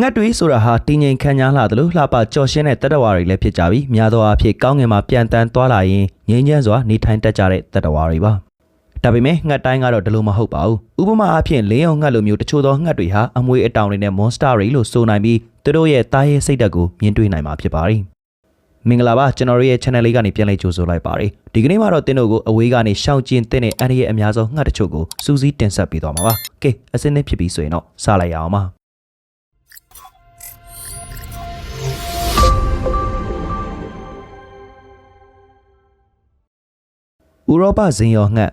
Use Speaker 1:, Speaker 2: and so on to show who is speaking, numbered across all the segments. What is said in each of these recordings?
Speaker 1: ငှက်တွေဆိုတာဟာတင်းငိမ်ခမ်းညားလာတယ်လို့လှပကြော်ရှင်းတဲ့တတဝါတွေလည်းဖြစ်ကြပြီးများသောအားဖြင့်ကောင်းငင်မှာပြန်တန်းသွားလာရင်ငြိမ်းချမ်းစွာနေထိုင်တတ်ကြတဲ့တတဝါတွေပါဒါပေမဲ့ငှက်တိုင်းကတော့ဒီလိုမဟုတ်ပါဘူးဥပမာအားဖြင့်လင်းအောင်ငှက်လိုမျိုးတချို့သောငှက်တွေဟာအမွေအတောင်တွေနဲ့ monster တွေလို့ဆိုနိုင်ပြီးသူတို့ရဲ့တားရဲစိတ်ဓာတ်ကိုမြင်တွေ့နိုင်မှာဖြစ်ပါတယ်မင်္ဂလာပါကျွန်တော်တို့ရဲ့ channel လေးကနေပြန်လည်ကြိုဆိုလိုက်ပါတယ်ဒီကနေ့မှာတော့တင်းတို့ကိုအဝေးကနေရှောင်ကျဉ်တဲ့နဲ့အန်ရဲ့အများဆုံးငှက်တချို့ကိုစူးစီးတင်ဆက်ပေးသွားမှာပါကဲအစင်းနဲ့ဖြစ်ပြီးဆိုရင်တော့စလိုက်ရအောင်ပါ ဥရောပဇင်ရောငှက်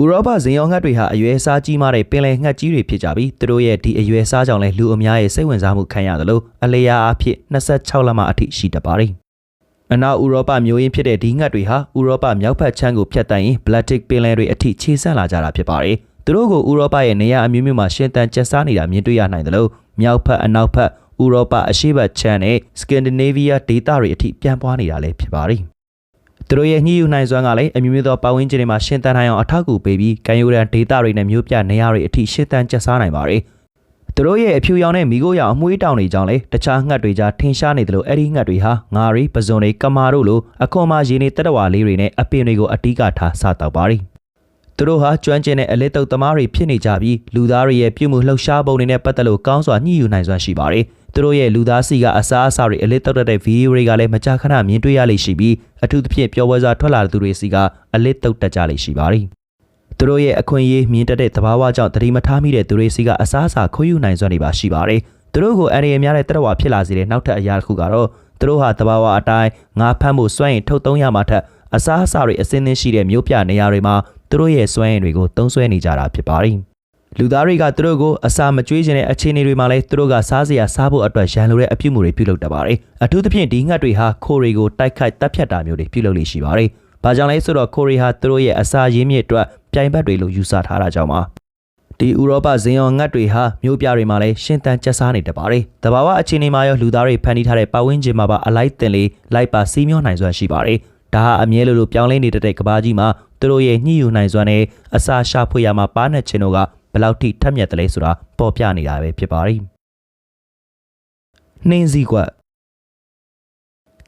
Speaker 1: ဥရောပဇင်ရောငှက်တွေဟာအရွယ်စားကြီးမားတဲ့ပင်လယ်ငှက်ကြီးတွေဖြစ်ကြပြီးသူတို့ရဲ့ဒီအရွယ်စားကြောင့်လည်းလူအများရဲ့စိတ်ဝင်စားမှုခံရတယ်လို့အလျာအဖြစ်26လက်မအထိရှိတတ်ပါတယ်။အနောက်ဥရောပမျိုးရင်းဖြစ်တဲ့ဒီငှက်တွေဟာဥရောပမြောက်ဘက်ခြမ်းကိုဖြတ်တန်းရင် Baltic ပင်လယ်တွေအထိခြေဆန့်လာကြတာဖြစ်ပါတယ်။သူတို့ကိုဥရောပရဲ့နေရာအမျိုးမျိုးမှာရှင်သန်ကျက်စားနေတာမြင်တွေ့ရနိုင်တယ်လို့မြောက်ဘက်အနောက်ဘက်ဥရောပအရှေ့ဘက်ခြမ်းနဲ့ Scandinavia ဒေသတွေအထိပြန်ပွားနေတာလည်းဖြစ်ပါတယ်။ သူတို့ရဲ့ညှိယူနိုင်စွမ်းကလည်းအမျိုးမျိုးသောပတ်ဝန်းကျင်တွေမှာရှင်သန်နိုင်အောင်အထောက်အကူပေးပြီးကံယူရန်ဒေတာတွေနဲ့မျိုးပြနေရာတွေအထိရှင်းသန်ကျက်စားနိုင်ပါတယ်။သူတို့ရဲ့အဖြူရောင်နဲ့မိခိုးရောင်အမွှေးတောင်တွေကြောင့်လည်းတခြားငှက်တွေကြားထင်ရှားနေတယ်လို့အဲ့ဒီငှက်တွေဟာငါးရီပဇွန်တွေကမာတို့လိုအခွန်မရင်းနေတက်တဝါလေးတွေနဲ့အပင်တွေကိုအတိကထားစားတောက်ပါတယ်။ သူတို့ဟာကျွမ်းကျင်တဲ့အလစ်တုပ်သမားတွေဖြစ်နေကြပြီးလူသားတွေရဲ့ပြုမှုလှုပ်ရှားပုံတွေနဲ့ပတ်သက်လို့ကောင်းစွာညှိယူနိုင်စွမ်းရှိပါတယ်။သူတို့ရဲ့လူသားစီကအစားအစာတွေအလစ်တောက်တဲ့ဗီဒီယိုတွေကလည်းမကြာခဏမြင်တွေ့ရလိမ့်ရှိပြီးအထူးသဖြင့်ပျော်ပွဲစွာထွက်လာတဲ့သူတွေစီကအလစ်တောက်တတ်ကြလိမ့်ရှိပါတယ်။သူတို့ရဲ့အခွင့်အရေးမြင်တတ်တဲ့သဘာဝကြောင့်တတိမထားမိတဲ့သူတွေစီကအစားအစာခိုးယူနိုင်စွမ်းနေပါရှိပါတယ်။သူတို့ကိုအန္တရာယ်များတဲ့တရဝါဖြစ်လာစေတဲ့နောက်ထပ်အရာတစ်ခုကတော့သူတို့ဟာသဘာဝအတိုင်းငါဖမ်းဖို့စွမ်းရင်ထုတ်သုံးရမှာထက်အစားအစာတွေအစင်းသင်းရှိတဲ့မြို့ပြနေရာတွေမှာ သူတို့ရဲ့စွမ်းရည်တွေကိုသုံးစွဲနေကြတာဖြစ်ပါတယ်။လူသားတွေကသူတို့ကိုအစာမကျွေးခြင်းတဲ့အခြေအနေတွေမှာလည်းသူတို့ကစားစရာစားဖို့အတွက်ရန်လိုတဲ့အပြုမှုတွေပြုလုပ်တတ်ပါတယ်။အထူးသဖြင့်ဒီငှက်တွေဟာခိုရီကိုတိုက်ခိုက်တပ်ဖြတ်တာမျိုးတွေပြုလုပ်လေရှိပါတယ်။ဘာကြောင့်လဲဆိုတော့ခိုရီဟာသူတို့ရဲ့အစာရင်းမြစ်အတွက်ပြိုင်ဘက်တွေလို့ယူဆထားတာကြောင့်ပါ။ဒီဥရောပဇင်ရောငှက်တွေဟာမြို့ပြတွေမှာလည်းရှင်းတန်းကျက်စားနေတတ်ပါတယ်။တဘာဝအခြေအနေမှာရောလူသားတွေဖန်တီးထားတဲ့ပတ်ဝန်းကျင်မှာပါအလိုက်တင်လေးလိုက်ပါစီးမျောနိုင်စွမ်းရှိပါတယ်။ဒါဟာအမြဲလိုလိုပြောင်းလဲနေတဲ့ကဘာကြီးမှာ သူတို့ရဲ့ညှိယူနိုင်စွမ်းနဲ့အစာရှာဖွေရမှာပါနဲ့ခြင်းတို့ကဘယ်လောက်ထိထက်မြက်တယ်လဲဆိုတာပေါ်ပြနေတာပဲဖြစ်ပါတယ်နှင်းစည်းကွက်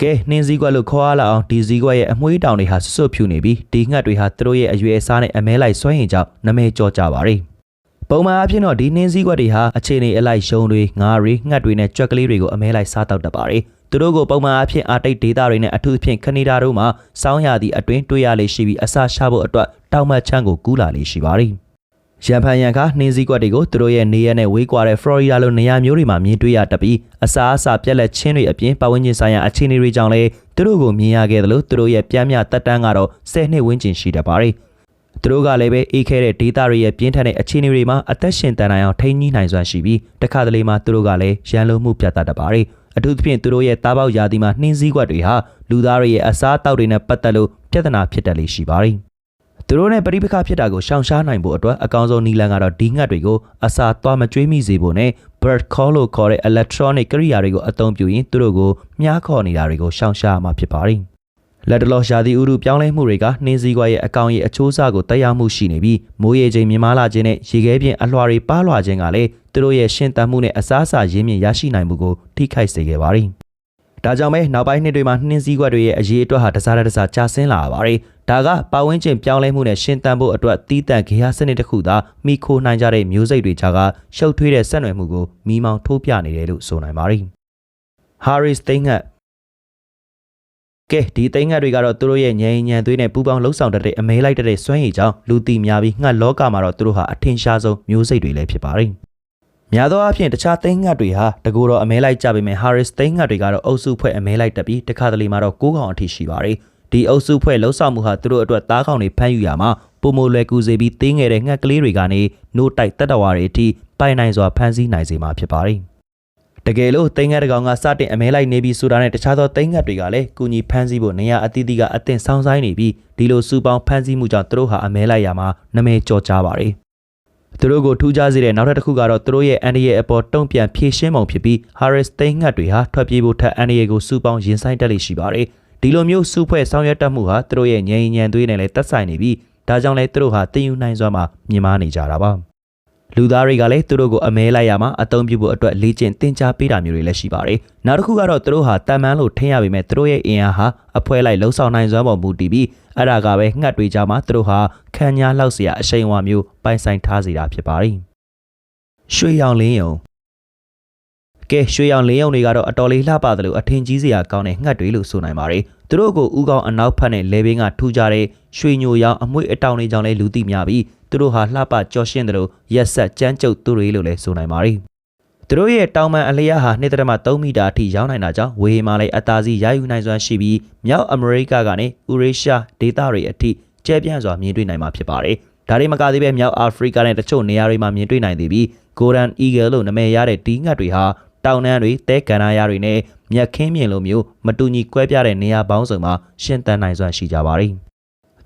Speaker 1: ကဲနှင်းစည်းကွက်လို့ခေါ်ရလောက်အောင်ဒီစည်းကွက်ရဲ့အမွှေးတောင်တွေဟာဆွတ်ဖြူနေပြီးဒီငှက်တွေဟာသူတို့ရဲ့အရွယ်အစားနဲ့အမဲလိုက်ဆွဲရင်ကြောင့်နမဲကြောကြပါတယ်ပုံမှန်အဖြစ်တော့ဒီနှင်းစည်းကွက်တွေဟာအခြေအနေအလိုက်ရှုံတွေငါးတွေငှက်တွေနဲ့ကြွက်ကလေးတွေကိုအမဲလိုက်စားတောက်တတ်ပါတယ် သူတို့ကိုပုံမှန်အဖြစ်အာတိတ်ဒေတာတွေနဲ့အထူးသဖြင့်ကနေဒါတို့မှာစောင်းရသည့်အတွင်းတွေ့ရလေရှိပြီးအစာရှာဖို့အတွက်တောင်မတ်ချမ်းကိုကူးလာလေရှိပါတယ်ရန်ဖန်ရန်ခါနှင်းစည်းကွက်တွေကိုသူတို့ရဲ့နေရနဲ့ဝေးကွာတဲ့ဖလော်ရီဒါလိုနေရာမျိုးတွေမှာမြင်တွေ့ရတတ်ပြီးအစားအစာပြက်လက်ချင်းတွေအပြင်ပတ်ဝန်းကျင်ဆိုင်ရာအခြေအနေတွေကြောင့်လည်းသူတို့ကိုမြင်ရခဲ့တယ်လို့သူတို့ရဲ့ပြမ်းမြတက်တန်းကတော့10နှစ်ဝန်းကျင်ရှိတတ်ပါတယ်။သူတို့ကလည်းပဲအေးခဲတဲ့ဒေတာတွေရဲ့ပြင်းထန်တဲ့အခြေအနေတွေမှာအသက်ရှင်တန်နိုင်အောင်ထိန်းညှိနိုင်စွမ်းရှိပြီးတခါတလေမှာသူတို့ကလည်းရန်လိုမှုပြတ်တတ်တတ်ပါတယ်။ အထူးသဖြင့်သူတို့ရဲ့တားပေါက်ရာသီမှာနှင်းစည်းကွက်တွေဟာလူသားတွေရဲ့အစားအသောက်တွေနဲ့ပတ်သက်လို့ပြဿနာဖြစ်တတ်လေရှိပါတယ်။သူတို့နဲ့ပရိပခဖြစ်တာကိုရှောင်ရှားနိုင်ဖို့အတွက်အကောင်းဆုံးနည်းလမ်းကတော့ဒီငှက်တွေကိုအစာသွားမကျွေးမိစေဖို့နဲ့ bird call လို့ခေါ်တဲ့ electronic ကိရိယာတွေကိုအသုံးပြုရင်သူတို့ကိုမြားခေါ်နေတာတွေကိုရှောင်ရှားမှာဖြစ်ပါတယ်။ လက်တလောရှာသီဥရုပြောင်းလဲမှုတွေကနှင်းစည်းကွာရဲ့အကောင်ရဲ့အချိုးအစားကိုတက်ရောက်မှုရှိနေပြီးမိုးရေချိန်မြင့်မားလာခြင်းနဲ့ရေခဲပြင်အလွှာတွေပါလွှာခြင်းကလည်းသူတို့ရဲ့ရှင်သန်မှုနဲ့အစားအစာရင်းမြစ်ရရှိနိုင်မှုကိုထိခိုက်စေခဲ့ပါတယ်။ဒါကြောင့်ပဲနောက်ပိုင်းနှစ်တွေမှာနှင်းစည်းကွက်တွေရဲ့အရေးအတွက်ဟာတစားတစားကျဆင်းလာပါတယ်။ဒါကပတ်ဝန်းကျင်ပြောင်းလဲမှုနဲ့ရှင်သန်ဖို့အတွက်တီးတန့်ဂေဟစနစ်တစ်ခုသာမိခိုနိုင်ကြတဲ့မျိုးစိတ်တွေခြားကရှုပ်ထွေးတဲ့ဆက်နွယ်မှုကိုမိမောင်းထိုးပြနေတယ်လို့ဆိုနိုင်ပါတယ်။ Harris သိန်းငတ် ကဲဒီသိန်းငတ်တွေကတော့သူတို့ရဲ့ငြိမ်းညံသွေးနဲ့ပူပေါင်းလှုပ်ဆောင်တဲ့အမဲလိုက်တဲ့စွမ်းရည်ကြောင့်လူတီများပြီးငှက်လောကမှာတော့သူတို့ဟာအထင်ရှားဆုံးမျိုးစိတ်တွေလည်းဖြစ်ပါတယ်။များသောအားဖြင့်တခြားသိန်းငတ်တွေဟာတကူတော့အမဲလိုက်ကြပေမဲ့ Harris သိန်းငတ်တွေကတော့အုပ်စုဖွဲ့အမဲလိုက်တက်ပြီးတခါတလေမှာတော့၉កောင်အထိရှိပါတယ်။ဒီအုပ်စုဖွဲ့လှုပ်ဆောင်မှုဟာသူတို့အတွက်သားကောင်တွေဖမ်းယူရမှာပုံမလွယ်ကူစေပြီးတင်းငယ်တဲ့ငှက်ကလေးတွေကနေနိုးတိုက်တက်တော်ဝါတွေအထိပိုင်နိုင်စွာဖမ်းဆီးနိုင်စေမှာဖြစ်ပါတယ်။ တကယ်လို့သိန်းငတ်တကောင်ကစတင်အမဲလိုက်နေပြီးဆိုတာနဲ့တခြားသောသိန်းငတ်တွေကလည်းကုညီဖမ်းဆီးဖို့နေရာအသီးသီးကအသင့်ဆောင်းဆိုင်နေပြီးဒီလိုစူပေါင်းဖမ်းဆီးမှုကြောင့်သူတို့ဟာအမဲလိုက်ရမှာနမဲကြော်ကြပါတယ်။သူတို့ကိုထူးခြားစေတဲ့နောက်ထပ်တစ်ခုကတော့သူတို့ရဲ့အန်ဒီရဲ့အပေါ်တုံ့ပြန်ဖြည့်ရှင်းပုံဖြစ်ပြီး Harris သိန်းငတ်တွေဟာထွက်ပြေးဖို့ထက်အန်ဒီရဲ့ကိုစူပေါင်းရင်ဆိုင်တက်လိမ့်ရှိပါတယ်။ဒီလိုမျိုးစူဖွဲ့ဆောင်ရွက်တတ်မှုဟာသူတို့ရဲ့ငြိမ်ညံသွေးနဲ့လည်းသက်ဆိုင်နေပြီးဒါကြောင့်လည်းသူတို့ဟာတည်ယူနိုင်စွာမှမြင်မာနေကြတာပါ။ လူသားတွေကလည်းသူတို့ကိုအမဲလိုက်ရမှာအသုံးပြုဖို့အတွက်လေ့ကျင့်သင်ကြားပေးတာမျိုးတွေလည်းရှိပါတယ်။နောက်တစ်ခုကတော့သူတို့ဟာတန်မှန်းလို့ထင်ရပေမဲ့သူတို့ရဲ့အင်အားဟာအဖွဲလိုက်လှုံ့ဆော်နိုင်စွမ်းပေါ်မူတည်ပြီးအဲ့ဒါကပဲငှက်တွေကြမှာသူတို့ဟာခံညာလောက်စရာအရှိန်အဝါမျိုးပိုင်ဆိုင်ထားစေတာဖြစ်ပါတယ်။ရွှေရောင်လင်းယုံကဲရွှေရောင်လင်းယုံတွေကတော့အတော်လေးလှပတယ်လို့အထင်ကြီးစရာကောင်းတဲ့ငှက်တွေလို့ဆိုနိုင်ပါတယ်။သူတို့ကိုဥကောင်းအနောက်ဖက်နဲ့လေဘင်းကထူကြတဲ့ရွှေညိုရောင်အမွှေးအတောင်တွေကြောင့်လည်းလူသိများပြီး သူတို့ဟာလှပကြော်ရှင်းတယ်လို့ရက်ဆက်ကြမ်းကြုတ်သူတွေလို့လည်းဆိုနိုင်ပါတယ်။သူတို့ရဲ့တောင်ပန်အလျားဟာ2.3မီတာအထိရောက်နိုင်တာကြောင့်ဝေဟင်မှာလည်းအသားစီရယူနိုင်စွမ်းရှိပြီးမြောက်အမေရိကကနေဥရေရှားဒေသတွေအထိကျဲပြန့်စွာမြင်တွေ့နိုင်မှာဖြစ်ပါတယ်။ဒါတွေမကသေးပဲမြောက်အာဖရိကနဲ့တချို့နေရာတွေမှာမြင်တွေ့နိုင်သေးပြီး Golden Eagle လို့နာမည်ရတဲ့ဒီငှက်တွေဟာတောင်တန်းတွေတဲကန်နာရတွေနဲ့မြက်ခင်းမြင်လိုမျိုးမတူညီကွဲပြားတဲ့နေရာပေါင်းစုံမှာရှင်းတန်းနိုင်စွမ်းရှိကြပါတယ်။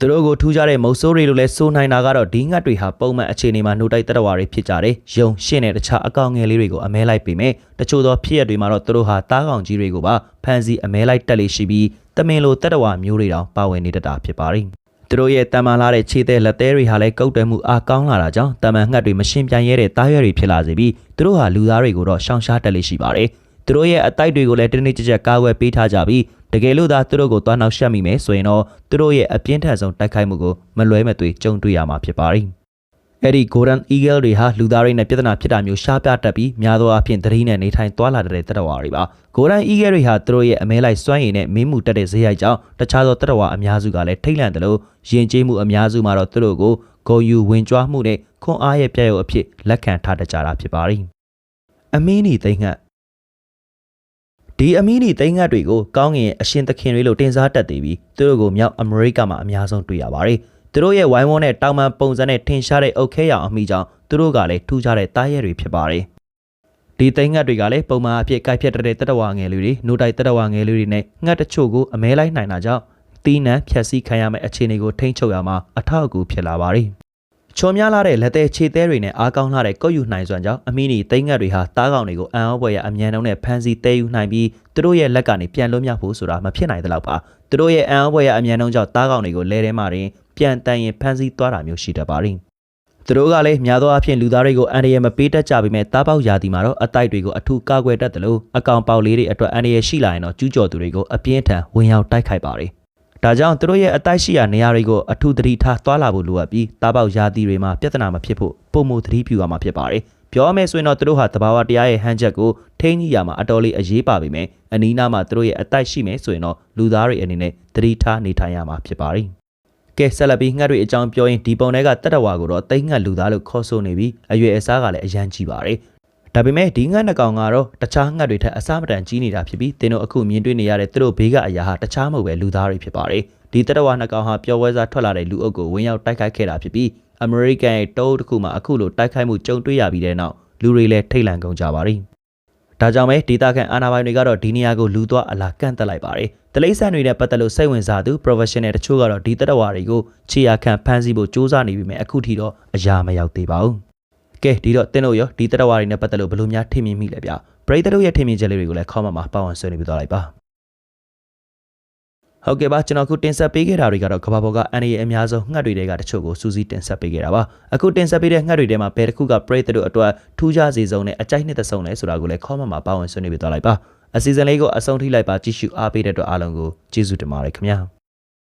Speaker 1: သူတို့ကိုထူးခြားတဲ့မုတ်ဆိုးတွေလို့လည်းဆိုနိုင်တာကတော့ဒီငှက်တွေဟာပုံမှန်အခြေအနေမှာနှုတ်တိုက်တရဝါတွေဖြစ်ကြတယ်။ယုံရှင်းတဲ့တခြားအကောင်ငယ်လေးတွေကိုအမဲလိုက်ပေမဲ့တချို့သောဖြစ်ရပ်တွေမှာတော့သူတို့ဟာတားကောင်ကြီးတွေကိုပါဖန်စီအမဲလိုက်တက်လေးရှိပြီးတမင်လိုတရဝါမျိုးတွေတောင်ပါဝင်နေတတ်တာဖြစ်ပါတယ်။သူတို့ရဲ့တမန်လာတဲ့ခြေသေးလက်သေးတွေဟာလည်းကုတ်တယ်မှုအားကောင်းလာတာကြောင့်တမန်ငှက်တွေမရှင်းပြိုင်ရတဲ့တားရွက်တွေဖြစ်လာစေပြီးသူတို့ဟာလူသားတွေကိုတော့ရှောင်ရှားတက်လေးရှိပါတယ်။သူတို့ရဲ့အတိုက်တွေကိုလည်းတင်းတင်းကြပ်ကြပ်ကာဝယ်ပေးထားကြပြီး တကယ်လို့သာသူတို့ကိုသွားနှောက်ရှက်မိမယ်ဆိုရင်တော့သူတို့ရဲ့အပြင်းထန်ဆုံးတိုက်ခိုက်မှုကိုမလွဲမသွေကြုံတွေ့ရမှာဖြစ်ပါတယ်။အဲ့ဒီ Golden Eagle တွေဟာလူသားတွေနဲ့ပြဿနာဖြစ်တာမျိုးရှားပြတတ်ပြီးများသောအားဖြင့်သတိနဲ့နေထိုင်သွားလာတဲ့တတဝါတွေပါ Golden Eagle တွေဟာသူတို့ရဲ့အမဲလိုက်စွမ်းရည်နဲ့မင်းမှုတက်တဲ့ဇေယိုက်ကြောင့်တခြားသောတတဝါအများစုကလည်းထိတ်လန့်တယ်လို့ယဉ်ကျေးမှုအများစုမှာတော့သူတို့ကိုဂုံယူဝင်ကြွားမှုနဲ့ခွန်အားရဲ့ပြည့်ရုပ်အဖြစ်လက်ခံထားတတ်ကြတာဖြစ်ပါတယ်အမင်းနီသိမ့်ငှက် ဒီအမီနီသိန်းငတ်တွေကိုကောင်းငင်ရဲ့အရှင်သခင်တွေလို့တင်စားတတ်သေးပြီးသူတို့ကိုမြောက်အမေရိကမှာအများဆုံးတွေ့ရပါတယ်။သူတို့ရဲ့ဝိုင်းဝန်းတဲ့တောင်ပန်ပုံစံနဲ့ထင်ရှားတဲ့အုတ်ခဲရောင်အမိကြောင့်သူတို့ကလည်းထူးခြားတဲ့တားရဲတွေဖြစ်ပါတယ်။ဒီသိန်းငတ်တွေကလည်းပုံမှန်အဖြစ်ကိုက်ဖြတ်တဲ့တတဝါငယ်လေးတွေနှုတ်တိုက်တတဝါငယ်လေးတွေနဲ့ငှက်တချို့ကိုအမဲလိုက်နိုင်တာကြောင့်တီးနှံဖြက်စီးခံရမယ့်အခြေအနေကိုထိန်းချုပ်ရမှာအထောက်အကူဖြစ်လာပါတယ်။ ချော်များလာတဲ့လက်သေးခြေသေးတွေနဲ့အားကောင်းလာတဲ့ကုတ်ယူနိုင်စွမ်းကြောင့်အမီနီသိန်းငတ်တွေဟာတားကောင်တွေကိုအံ့ဩဖွယ်ရအမြန်နှုံးနဲ့ဖမ်းဆီးတဲယူနိုင်ပြီးသူတို့ရဲ့လက်ကနေပြန်လွတ်မြောက်ဖို့ဆိုတာမဖြစ်နိုင်သလောက်ပါသူတို့ရဲ့အံ့ဩဖွယ်ရအမြန်နှုံးကြောင့်တားကောင်တွေကိုလဲထဲမှာတင်ပြန်တန်ရင်ဖမ်းဆီးသွားတာမျိုးရှိတတ်ပါတယ်။သူတို့ကလည်းများသောအားဖြင့်လူသားတွေကိုအန္တရာယ်မပေးတတ်ကြပေမဲ့တားပေါက်ရာသီမှာတော့အတိုက်တွေကိုအထူးကာကွယ်တတ်တယ်လို့အကောင်ပေါက်လေးတွေအတွက်အန္တရာယ်ရှိလာရင်တော့ကျူးကျော်သူတွေကိုအပြင်းထန်ဝင်ရောက်တိုက်ခိုက်ပါတယ်။ ဒါကြောင့်သူတို့ရဲ့အတိုက်ရှိရာနေရာတွေကိုအထူးသတိထားသွားလာဖို့လိုအပ်ပြီးတားပေါက်ရာသီတွေမှာပြဿနာမဖြစ်ဖို့ပုံမှုသတိပြုရမှာဖြစ်ပါတယ်။ပြောမယ်ဆိုရင်တော့သူတို့ဟာတဘာဝတရားရဲ့ဟန်ချက်ကိုထိန်းကြီးရမှာအတော်လေးအရေးပါပေမဲ့အနီးနားမှာသူတို့ရဲ့အတိုက်ရှိမယ်ဆိုရင်တော့လူသားတွေအနေနဲ့သတိထားနေထိုင်ရမှာဖြစ်ပါတယ်။ကဲဆက်လက်ပြီးငှက်တွေအကြောင်းပြောရင်ဒီပုံတွေကတက်တဝါကိုတော့တိတ်ငှက်လူသားလို့ခေါ်ဆိုနေပြီးအရွယ်အစားကလည်းအရန်ကြီးပါတယ် ဒါပေမဲ့ဒီငှက်နှကောင်ကတော့တခြားငှက်တွေထက်အစားမတန်ကြီးနေတာဖြစ်ပြီးတင်းတို့အခုမြင်တွေ့နေရတဲ့သူတို့ဘေးကအရာဟာတခြားမဟုတ်ပဲလူသားတွေဖြစ်ပါတယ်ဒီတက်တဝါနှကောင်ဟာပျော်ဝဲစားထွက်လာတဲ့လူအုပ်ကိုဝင်ရောက်တိုက်ခိုက်ခဲ့တာဖြစ်ပြီးအမေရိကန်ရဲ့တိုးတစ်ခုမှာအခုလိုတိုက်ခိုက်မှုကြုံတွေ့ရပြီးတဲ့နောက်လူတွေလည်းထိတ်လန့်ကုန်ကြပါတယ်ဒါကြောင့်ပဲဒေတာခန်အာနာပိုင်တွေကတော့ဒီနေရာကိုလူသွားအလားကန့်တက်လိုက်ပါတယ်။တလိမ့်ဆန်တွေနဲ့ပတ်သက်လို့စိတ်ဝင်စားသူ professional တချို့ကတော့ဒီတက်တဝါတွေကိုခြေရခံဖမ်းဆီးဖို့စ조사နေပြီမဲ့အခုထိတော့အရာမရောက်သေးပါဘူး။ ကဲဒီတော့တင်းတို့ရောဒီတက်တဝါတွေနဲ့ပတ်သက်လို့ဘယ်လိုများထင်မြင်မိလဲဗျ။ပရိသတ်တို့ရဲ့ထင်မြင်ချက်လေးတွေကိုလည်း comment မှာပါဝင်ဆွေးနွေးပြသွားလိုက်ပါ။ဟုတ်ကဲ့ပါကျွန်တော်ခုတင်ဆက်ပေးခဲ့တာတွေကတော့ကဘာပေါ်ကအန်ရီအများဆုံးငှက်တွေတွေကတချို့ကိုစူးစီးတင်ဆက်ပေးခဲ့တာပါအခုတင်ဆက်ပေးတဲ့ငှက်တွေထဲမှာဘယ်တစ်ခုကပရိသတ်တို့အတွက်ထူးခြားစေဆုံးနဲ့အကြိုက်နှစ်သက်ဆုံးလဲဆိုတာကိုလည်း comment မှာပါဝင်ဆွေးနွေးပြသွားလိုက်ပါအစီအစဉ်လေးကိုအဆုံးထိလိုက်ပါကြည့်ရှုအားပေးတဲ့အတွက်အားလုံးကိုကျေးဇူးတင်ပါတယ်ခင်ဗျာ